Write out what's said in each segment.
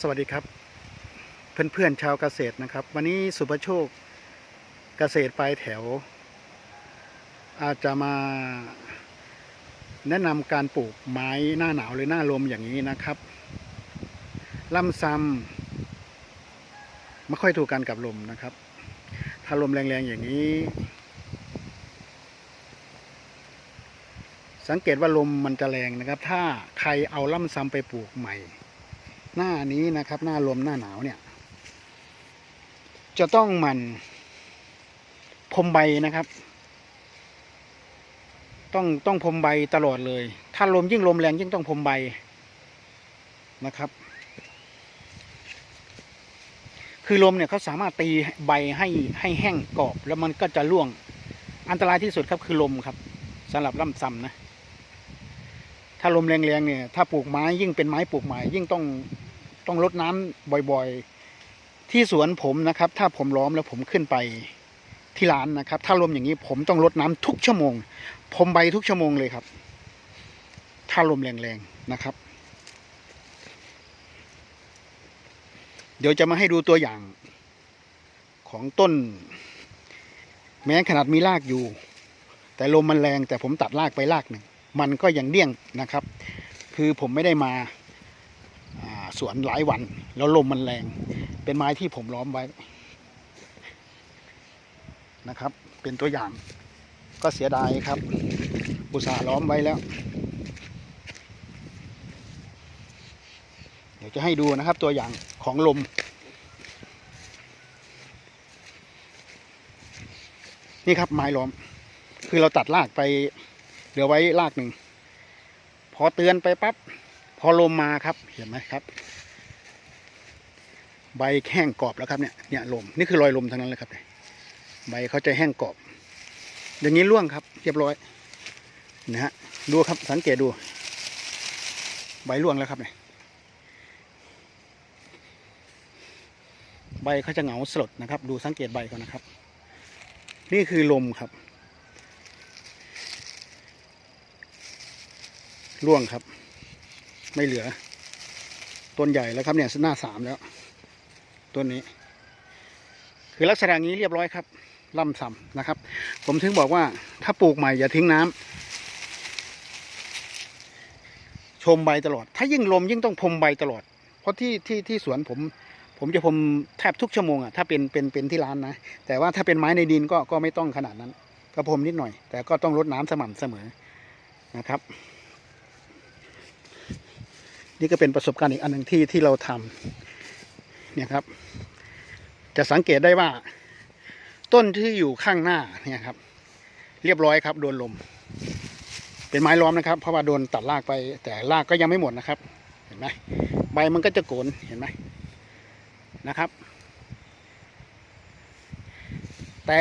สวัสดีครับ เพื่อนๆชาวเกษตรนะครับ วันนี้สุภโชคเกษตรปลายแถว อาจจะมาแนะนำการปลูกไม้หน้าหนาวหรือหน้าลมอย่างนี้นะครับลำซำไม่ค่อยถูกกันกับลมนะครับ ถ้าลมแรงๆอย่างนี้ สังเกตว่าลมมันจะแรงนะครับ ถ้าใครเอาล่ำซำไปปลูกใหม่ หน้านี้นะครับ หน้าลมหน้าหนาวเนี่ย จะต้องมันพรมใบนะครับ ต้องต้องพรมใบตลอดเลย ถ้าลมยิ่งลมแรงยิ่งต้องพรมใบนะครับ คือลมเนี่ยเขาสามารถตีใบให้ให้แห้งกรอบ แล้วมันก็จะร่วงอันตรายที่สุดครับคือลมครับสำหรับล่ำซำนะถ้าลมแรงๆเนี่ยถ้าปลูกไม้ยิ่งเป็นไม้ปลูกใหม่ยิ่งต้อง ต้องรดน้ำบ่อยๆ ที่สวนผมนะครับ ถ้าผมล้อมแล้วผมขึ้นไปที่ร้านนะครับ ถ้าลมอย่างนี้ผมต้องรดน้ำทุกชั่วโมง ผมใบทุกชั่วโมงเลยครับ ถ้าลมแรงๆนะครับ เดี๋ยวจะมาให้ดูตัวอย่างของต้น แม้ขนาดมีรากอยู่ แต่ลมมันแรงแต่ผมตัดรากไปรากหนึ่ง มันก็ยังเดี้ยงนะครับ คือผมไม่ได้มา สวนหลายวัน แล้วลมมันแรง เป็นไม้ที่ผมล้อมไว้นะครับ เป็นตัวอย่าง ก็เสียดายครับอุตสาห์ล้อมไว้แล้ว เดี๋ยวจะให้ดูนะครับตัวอย่างของลม นี่ครับไม้ล้อม คือเราตัดรากไปเหลือไว้รากหนึ่ง พอเตือนไปปั๊บ พอลมมาครับเห็นไหมครับ ใบแห้งกรอบแล้วครับเนี่ยเนี่ยลมนี่คือรอยลมทั้งนั้นเลยครับใบเขาจะแห้งกรอบ อย่างนี้ร่วงครับ เรียบร้อยนะฮะดูครับสังเกตดู ใบร่วงแล้วครับเนี่ยใบเขาจะเหงาสลดนะครับ ดูสังเกตใบเขานะครับ นี่คือลมครับร่วงครับ ไม่เหลือ ต้นใหญ่แล้วครับเนี่ยหน้าสามแล้ว ต้นนี้ คือลักษณะนี้เรียบร้อยครับล่ำซ้ำนะครับ ผมถึงบอกว่าถ้าปลูกใหม่อย่าทิ้งน้ำชมใบตลอด ถ้ายิ่งลมยิ่งต้องพรมใบตลอด เพราะที่ที่ที่สวนผม ผมจะพรมแทบทุกชั่วโมงอะถ้าเป็นเป็นเป็นที่ร้านนะ แต่ว่าถ้าเป็นไม้ในดินก็ก็ไม่ต้องขนาดนั้น ก็พรมนิดหน่อย แต่ก็ต้องรดน้ำสม่ำเสมอนะครับ นี่ก็เป็นประสบการณ์อีกอันหนึ่งที่ที่เราทำเนี่ยครับ จะสังเกตได้ว่า ต้นที่อยู่ข้างหน้าเนี่ยครับ เรียบร้อยครับ โดนลม เป็นไม้ล้อมนะครับ เพราะว่าโดนตัดรากไป แต่รากก็ยังไม่หมดนะครับ เห็นไหมใบมันก็จะโกนเห็นไหมนะครับ แต่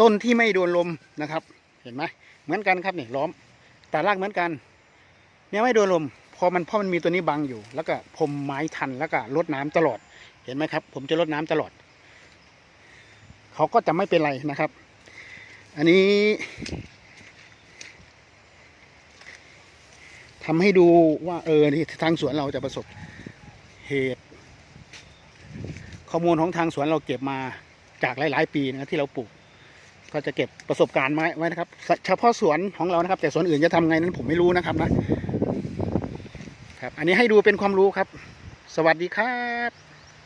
ต้นที่ไม่โดนลมนะครับ เห็นไหมเหมือนกันครับเนี่ยล้อมตัดรากเหมือนกันเนี่ยไม่โดนลม อมันเพราะมันมีตัวนี้บังอยู่ แล้วก็พรมไม้ทันแล้วก็รดน้ำตลอด เห็นไหมครับ ผมจะรดน้ำตลอด เขาก็จะไม่เป็นไรนะครับ อันนี้ทำให้ดูว่าเออนี่ทางสวนเราจะประสบเหตุ ข้อมูลของทางสวนเราเก็บมาจากหลาย ๆ ปีนะที่เราปลูก ก็จะเก็บประสบการณ์ไว้ไว้นะครับ เฉพาะสวนของเรานะครับ แต่สวนอื่นจะทำไงนั้นผมไม่รู้นะครับนะ ครับ อันนี้ให้ดูเป็นความรู้ครับ สวัสดีครับ